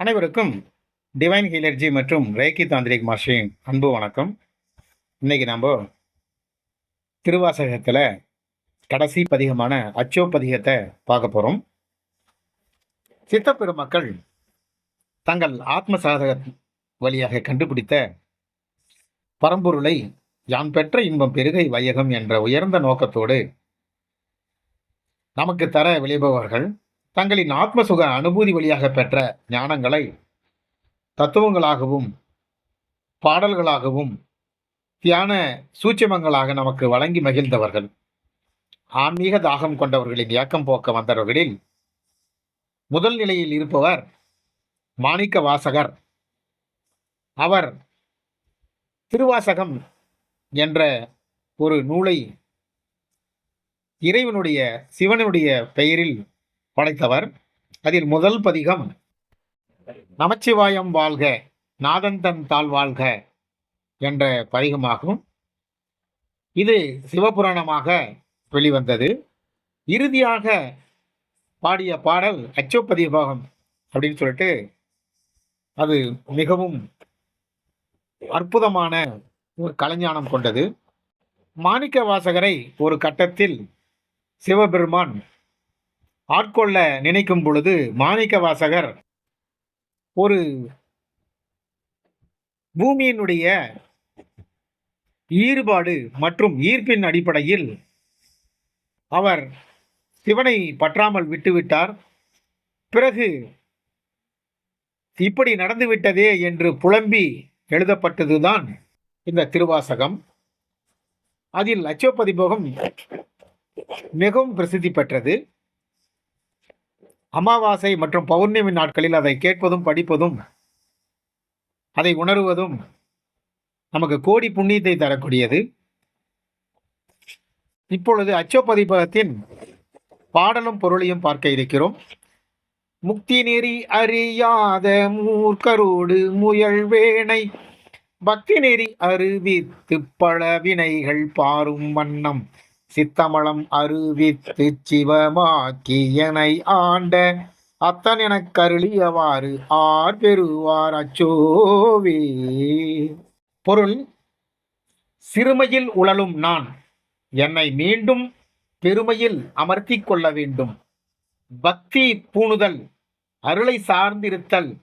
அனைவருக்கும் டிவைன் ஹீலர்ஜி மற்றும் ரேக்கி தாந்திரிக் மாஸ்டரின் அன்பு வணக்கம். இன்னைக்கு நம்ம திருவாசகத்தில் கடைசி பதிகமான அச்சோ பதிகத்தை பார்க்க போகிறோம் சித்தப்பெருமக்கள் தங்கள் ஆத்ம சாதக வழியாக கண்டுபிடித்த பரம்பொருளை யான் பெற்ற இன்பம் பெருகை வையகம் என்ற உயர்ந்த நோக்கத்தோடு நமக்கு தர விளைபவர்கள் தங்களின் ஆத்ம சுக அனுபூதி வழியாக பெற்ற ஞானங்களை தத்துவங்களாகவும் பாடல்களாகவும் தியான சூட்சமங்களாக நமக்கு வழங்கி மகிழ்ந்தவர்கள். ஆன்மீக தாகம் கொண்டவர்களின் இயக்கம் போக்க வந்தவர்களில் முதல் நிலையில் இருப்பவர் மாணிக்க வாசகர் அவர் திருவாசகம் என்ற ஒரு நூலை இறைவனுடைய சிவனுடைய பெயரில் படைத்தவர். அதில் முதல் பதிகம் நமச்சிவாயம் வாழ்க நாதந்தன் தாழ் வாழ்க என்ற பதிகமாகும். இது சிவபுராணமாக வெளிவந்தது. இறுதியாக பாடிய பாடல் அச்சோப்பதிபாகம் அப்படின்னு சொல்லிட்டு அது மிகவும் அற்புதமான ஒரு கலைஞானம் கொண்டது. மாணிக்க வாசகரை ஒரு கட்டத்தில் சிவபெருமான் ஆட்கொள்ள நினைக்கும் பொழுது மாணிக்க வாசகர் ஒரு பூமியினுடைய ஈடுபாடு மற்றும் ஈர்ப்பின் அடிப்படையில் அவர் சிவனை பற்றாமல் விட்டுவிட்டார். பிறகு இப்படி நடந்துவிட்டதே என்று புலம்பி எழுதப்பட்டதுதான் இந்த திருவாசகம். அதில் லட்சோபதிபோகம் மிகவும் பிரசித்தி பெற்றது. அமாவாசை மற்றும் பௌர்ணமி நாட்களில் அதை கேட்பதும் படிப்பதும் அதை உணருவதும் நமக்கு கோடி புண்ணியத்தை தரக்கூடியது. இப்பொழுது அச்சோப்பதிப்பகத்தின் பாடலும் பொருளையும் பார்க்க இருக்கிறோம். முக்தி நெறி அறியாத மூர்க்கரோடு முயல் வேணை பக்தி நெறி அறிவித்து பல வினைகள் பாரும் வண்ணம். சித்தமளம் அறிவித்து சிவமாக்கியனை ஆண்ட அத்தன் எனக் கருளியவாறு ஆர் பெறுவார் அச்சோவே. பொருள் சிறுமையில் உழலும் நான் என்னை மீண்டும் பெருமையில் அமர்த்திக் கொள்ள வேண்டும். பக்தி பூணுதல் அருளை சார்ந்திருத்தல்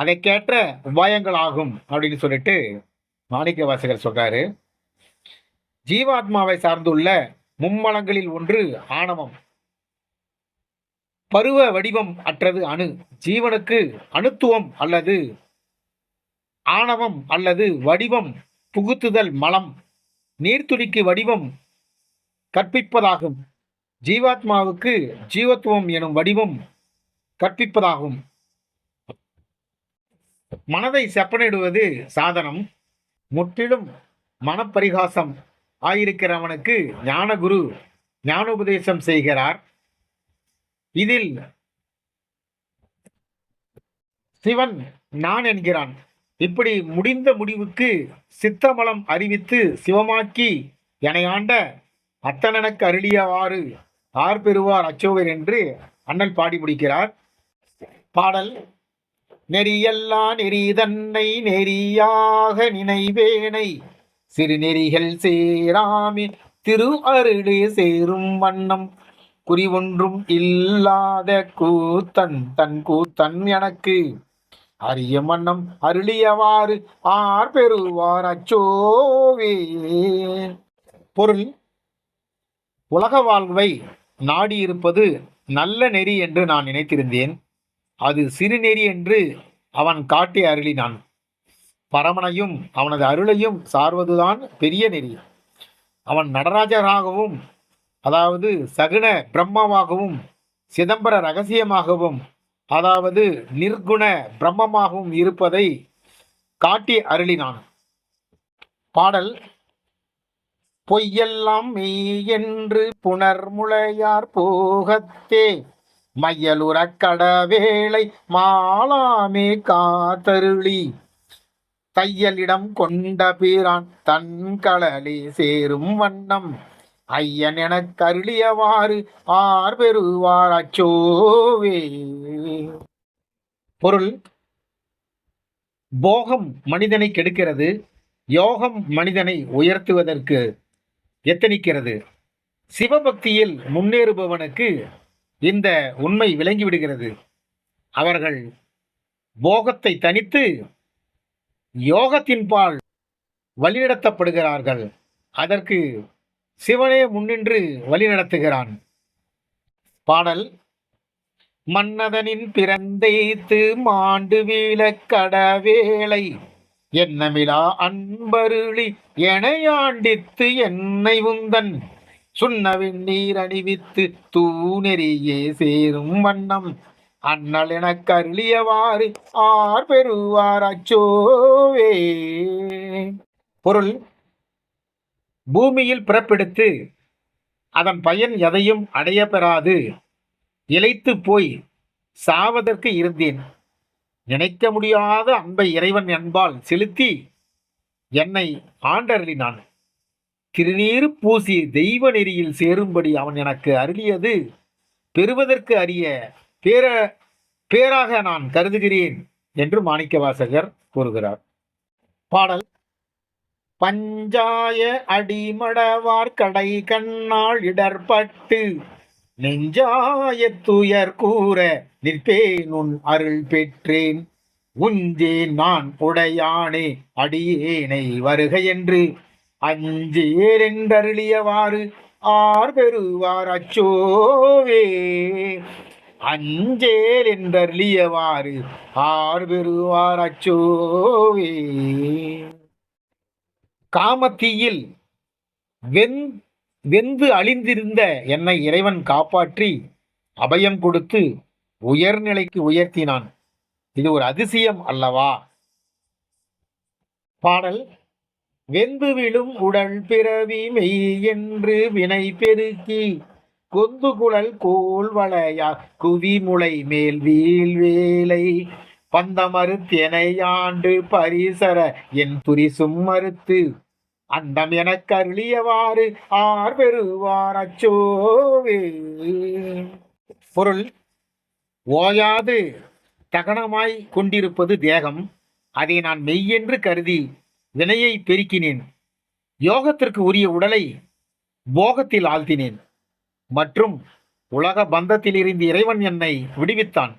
அதைக்கேற்ற உபாயங்களாகும் அப்படின்னு சொல்லிட்டு மாணிக்க வாசகர் சொல்றாரு. ஜீவாத்மாவை சார்ந்துள்ள மும்மலங்களில் ஒன்று ஆணவம். பருவ வடிவம் அற்றது அணு. ஜீவனுக்கு அணுத்துவம் அல்லது ஆணவம் அல்லது வடிவம் புகுத்துதல் மலம். நீர்த்துளிக்கு வடிவம் கற்பிப்பதாகும். ஜீவாத்மாவுக்கு ஜீவத்துவம் எனும் வடிவம் கற்பிப்பதாகும். மனதை செப்பனிடுவது சாதனம். முற்றிலும் மனப்பரிகாசம். ஆயிருக்கிறவனுக்கு ஞானகுரு ஞானோபதேசம் செய்கிறார். இதில் சிவன் நான் என்கிறான். இப்படி முடிந்த முடிவுக்கு சித்தமலம் அறிவித்து சிவமாக்கி எனையாண்ட அத்தனனுக்கு அருளியவாறு ஆர் பெறுவார் அச்சோவர் என்று அண்ணல் பாடி முடிக்கிறார். பாடல் நெறியல்லா நெறி தன்னை நெறியாக நினைவேனை சிறுநெறிகள் சேராமி திரு அருடு சேரும் வண்ணம். குறி ஒன்றும் இல்லாத கூத்தன் தன் கூத்தன் எனக்கு அரிய மன்னம் அருளியவாறு ஆர் பெறுவார் அச்சோவே. பொருள் உலக வாழ்வை நாடியிருப்பது நல்ல நெறி என்று நான் நினைத்திருந்தேன். அது சிறுநெறி என்று அவன் காட்டி அருளினான். பரமனையும் அவனது அருளையும் சார்வதுதான் பெரிய நெறி. அவன் நடராஜராகவும் அதாவது சகுன பிரம்மமாகவும் சிதம்பர ரகசியமாகவும் அதாவது நிர்குண பிரம்மமாகவும் இருப்பதை காட்டி அருளினான். பாடல் பொய்யெல்லாம் மெய் என்று புனர்முளையார் போகத்தே மையலுறக் கடவேளை மாலாமே காத்தருளி தையலிடம் கொண்ட பீரான் தன் களலே சேரும் வண்ணம். ஐயன் எனக் கருளியவாறு ஆர் பெறுவார் அச்சோவே. பொருள் போகம் மனிதனை கெடுக்கிறது யோகம் மனிதனை உயர்த்துவதற்கு எத்தனிக்கிறது? சிவபக்தியில் முன்னேறுபவனுக்கு இந்த உண்மை விளங்கிவிடுகிறது. அவர்கள் போகத்தை தனித்து யோகத்தின்பால் வழிநடத்தப்படுகிறார்கள். அதற்கு சிவனே முன்னின்று வழிநடத்துகிறான். பாடல் மன்னதனின் பிறந்தைத்து மாண்டு வீழக்கடவேளை எண்ணமிலா அன்பருளி எனையாண்டித்து என்னை உந்தன். சுண்ணவின் நீர் அணிவித்து தூணெறியே சேரும் வண்ணம் அண்ணல் எனக் அருளியவாறு ஆர் பெறுவார் அச்சோவே பொருள் பூமியில் பிறப்பெடுத்து அதன் பயன் எதையும் அடைய பெறாது. இழைத்து போய் சாவதற்கு இருந்தேன். நினைக்க முடியாத அன்பை இறைவன் என்பால் செலுத்தி என்னை ஆண்டருளினான். திருநீர் பூசி தெய்வ நெறியில் சேரும்படி அவன் எனக்கு அருளியது பெறுவதற்கு அறிய பேர பேராக நான் கருதுகிறேன் என்று மாணிக்கவாசகர் கூறுகிறார். பாடல் பஞ்சாய அடிமடவார் கடை கண்ணால் இடர்பட்டு நெஞ்சாய துயர் கூற நிற்பேன் உன் அருள் பெற்றேன். உஞ்சேன் நான் உடையானே அடியேனை வருக என்று அஞ்சேரென்றருளியவாறு ஆர் பெறுவார் அச்சோவே. அஞ்சேல் என்றருளியவாறு ஆர் பெறுவார் அச்சோவே காமத்தீயில் வெந் வெந்து அழிந்திருந்த என்னை இறைவன் காப்பாற்றி அபயம் கொடுத்து உயர்நிலைக்கு உயர்த்தினான். இது ஒரு அதிசயம் அல்லவா? பாடல் வெந்து விழும் உடல் பிறவி மெய் என்று வினை பெருக்கி கொந்துகுழல் கோல்வளையா குவிமுளை மேல் வீல் வேலை. பந்த மறுத்தெனையாண்டு பரிசர என் துரிசும் மறுத்து. அண்டம் எனக் அருளியவாறு ஆர் பெறுவார் அச்சோவே. பொருள் ஓயாது தகனமாய் கொண்டிருப்பது தேகம். அதை நான் மெய்யென்று கருதி வினையை பெருக்கினேன். யோகத்திற்கு உரிய உடலை போகத்தில் ஆழ்த்தினேன். மற்றும் உலக பந்தத்திலிருந்து இறைவன் என்னை விடுவித்தான்.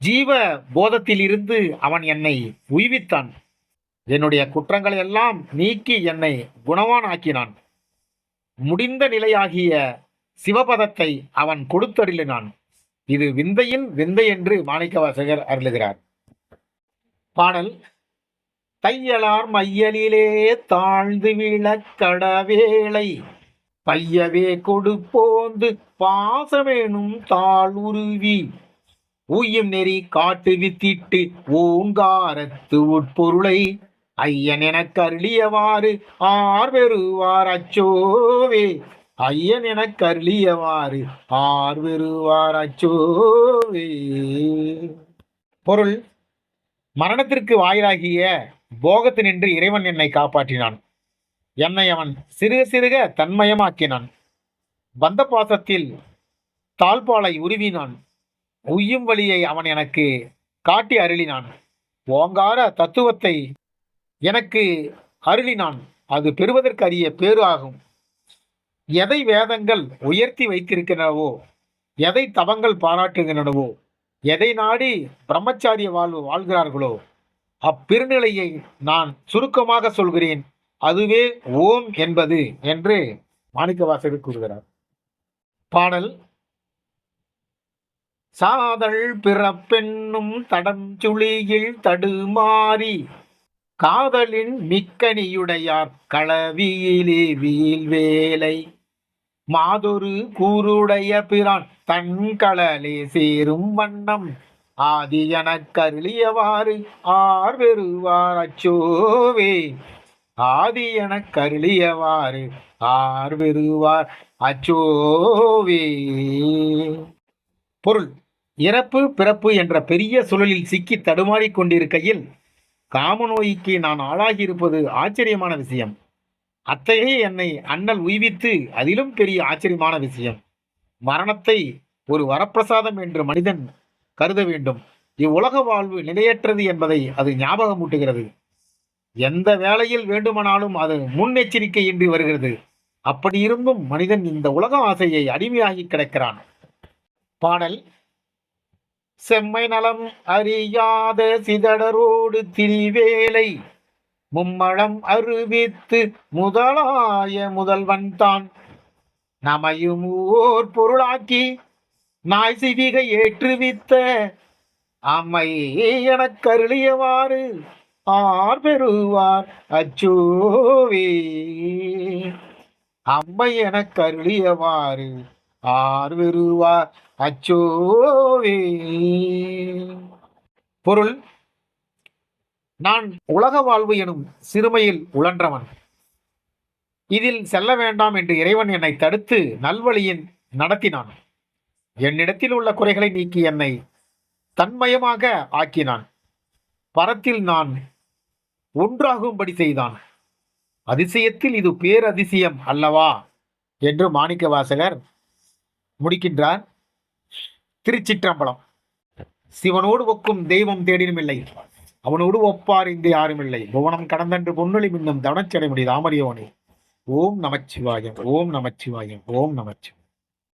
ஜீவ போதத்திலிருந்து அவன் என்னை உய்வித்தான். என்னுடைய குற்றங்களை எல்லாம் நீக்கி என்னை குணவான் ஆக்கினான் முடிந்த நிலையாகிய சிவபதத்தை அவன் கொடுத்தருளினான். இது விந்தையின் விந்தை என்று மாணிக்கவாசகர் அருளுகிறார். பாடல் தையலார் மையலிலே தாழ்ந்து விழக்கடவேளை பையவே கொடுப்போந்து பாசமேனும் தாளுருவி ஊயும் நெறி காட்டு வித்திட்டு ஓங்காரத்து உட்பொருளை. ஐயன் எனக் கருளியவாறு ஆர் பெறுவார் அச்சோவே. ஐயன் எனக் கருளியவாறு ஆர் பெறுவார் அச்சோவே. பொருள் மரணத்திற்கு வாயிலாகிய போகத்தினின்று இறைவன் என்னை காப்பாற்றினான். என்னை அவன் சிறுக சிறுக தன்மயமாக்கினான். வந்த பாசத்தில் தாழ்பாலை உருவினான். உய்யும் வழியை அவன் எனக்கு காட்டி அருளினான். ஓங்கார தத்துவத்தை எனக்கு அருளினான். அது பெறுவதற்கு அரிய பேரு ஆகும். எதை வேதங்கள் உயர்த்தி வைத்திருக்கின்றனவோ எதை தவங்கள் பாராட்டுகின்றனவோ எதை நாடி பிரம்மச்சாரிய வாழ்வு வாழ்கிறார்களோ அப்பெருநிலையை நான் சுருக்கமாக சொல்கிறேன். அதுவே ஓம் என்பது என்று மாணிக்கவாசகர் கூறுகிறார். பாடல் சாதல் பிறப்பென்னும் தடஞ்சுழியில் தடுமாறி காதலின் மிக்கனியுடையார் களவியிலே வீழ்வேலை மாதொரு கூருடைய பிரான் தன் களலே சேரும் வண்ணம் ஆதி எனக் கருளியவாறு ஆர் பெறுவார் அச்சோவே. ஆதி எனக் கருளியவாறு ஆர் விருவார் அச்சோவே. பொருள் இறப்பு பிறப்பு என்ற பெரிய சுழலில் சிக்கி தடுமாறிக் கொண்டிருக்கையில் காமநோய்க்கு நான் ஆளாகியிருப்பது ஆச்சரியமான விஷயம். அத்தகைய என்னை அண்ணல் உய்வித்து அதிலும் பெரிய ஆச்சரியமான விஷயம். மரணத்தை ஒரு வரப்பிரசாதம் என்று மனிதன் கருத வேண்டும். இவ்வுலக வாழ்வு நிலையற்றது என்பதை அது ஞாபகமூட்டுகிறது. எந்த வேளையில் வேண்டுமானாலும் அது முன்னெச்சரிக்கையின்றி வருகிறது. அப்படி இருந்தும் மனிதன் இந்த உலக ஆசையை அடிமையாகி கிடக்கிறான். பாடல் செம்மை நலம் அறியாத சிதடரோடு திரிவேலை மும்மழம் அறிவித்து முதலாய முதல்வன் தான். நமையும் ஓர் பொருளாக்கி நாய் சிவிகை ஏற்றுவித்த அம்மை எனக் கருளியவாறு ஆர் பெறுவார் அச்சோவே. அம்மை எனக் கருளியவாறு ஆர் பெறுவார் அச்சோவே. பொருள் நான் உலக வாழ்வு எனும் சிறுமையில் உழன்றவன். இதில் செல்ல வேண்டாம் என்று இறைவன் என்னை தடுத்து நல்வழியின் நடத்தினான். என்னிடத்தில் உள்ள குறைகளை நீக்கி என்னை தன்மயமாக ஆக்கினான். பரத்தில் நான் ஒன்றாகும்படி செய்தான். அதிசயத்தில் இது பேரதிசயம் அல்லவா? என்று மாணிக்க வாசகர் முடிக்கின்றார். திருச்சிற்றம்பலம். சிவனோடு ஒக்கும் தெய்வம் தேடினுமில்லை அவனோடு ஒப்பார் இன்று யாருமில்லை புவனம் கடந்தன்று பொன்னொழி மின்னும் தவனச்சடை முடி ஓம் நமச்சிவாயம் ஓம் நமச்சிவாயம் ஓம் நமச்சிவாயம்.